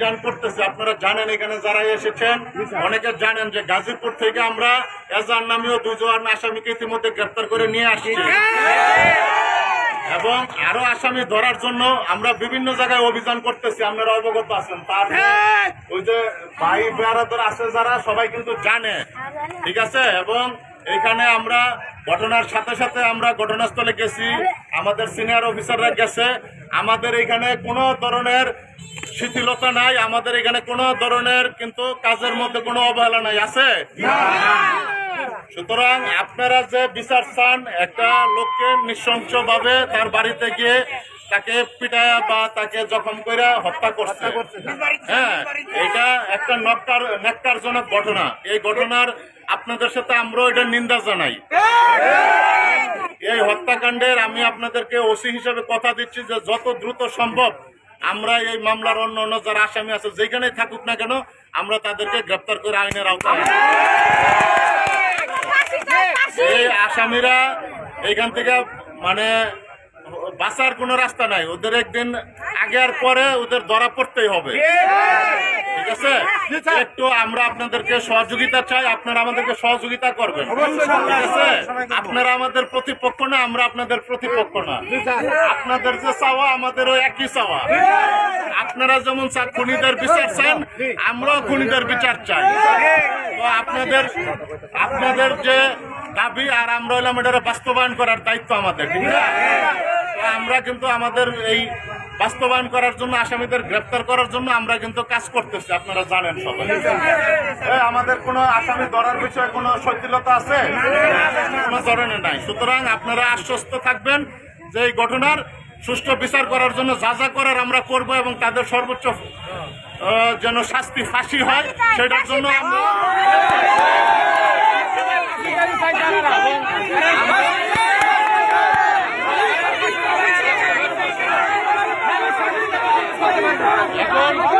অভিযান করতেছি আপনারা জানেন এখানে যারা এসেছেন অনেকে জানেন যে গাজীপুর থেকে আমরা এজার নামীয় দুজন আসামিকে ইতিমধ্যে গ্রেপ্তার করে নিয়ে আসছি। এবং আরও আসামি ধরার জন্য আমরা বিভিন্ন জায়গায় অভিযান করতেছি আপনারা অবগত আছেন। তার ওই যে ভাই বেড়াদার আছে যারা সবাই কিন্তু জানে। ঠিক আছে? এবং এখানে আমরা ঘটনার সাথে সাথে আমরা ঘটনাস্থলে গেছি। আমাদের সিনিয়র অফিসাররা গেছে। আমাদের এখানে কোনো ধরনের শিথিলতা নাই আমাদের এখানে কোনো ধরনের কিন্তু কাজের মধ্যে কোনো অবহেলা নাই আছে? সুতরাং আপনারা যে বিচার চান একটা লোককে নৃশংসভাবে তার বাড়িতে গিয়ে তাকে পিটায়া বা তাকে জখম করে হত্যা করছে। হ্যাঁ এটা একটা নক্কার নেককারজনক ঘটনা। এই ঘটনার আপনাদের সাথে আমরাও এটা নিন্দা জানাই। এই হত্যাকাণ্ডের আমি আপনাদেরকে ওসি হিসেবে কথা দিচ্ছি যে যত দ্রুত সম্ভব আমরা এই মামলার অন্য অন্য যারা আসামি আছে যেখানে থাকুক না কেন, আমরা তাদেরকে গ্রেপ্তার করে আইনের আওতায় এই আসামিরা এখান থেকে মানে বাঁচার কোনো রাস্তা নাই। ওদের একদিন আগে আর পরে ওদের ধরা পড়তেই হবে। আছে? একটু আমরা আপনাদেরকে সহযোগিতা চাই আপনারা আমাদেরকে সহযোগিতা করবেন। আপনারা আমাদের প্রতিপক্ষ না আমরা আপনাদের প্রতিপক্ষ না। আপনাদের যে চাওয়া আমাদেরও একই চাওয়া। আপনারা যেমন খুনিদের বিচার চান আমরাও খুনিদের বিচার চাই। তো আপনাদের আপনাদের যে দাবি আর আমরা হইলাম এটা বাস্তবায়ন করার দায়িত্ব আমাদের ঠিক আমরা কিন্তু আমাদের এই বাস্তবায়ন করার জন্য আসামিদের গ্রেপ্তার করার জন্য আমরা কিন্তু কাজ করতেছি আপনারা জানেন সবাই আমাদের কোনো আসামি ধরার বিষয়ে কোনো শৈথিলতা আছে? কোনো ধরনের নাই। সুতরাং আপনারা আশ্বস্ত থাকবেন যে এই ঘটনার সুষ্ঠু বিচার করার জন্য যা যা করার আমরা করব এবং তাদের সর্বোচ্চ যেন শাস্তি ফাঁসি হয় সেটার জন্য আমরা É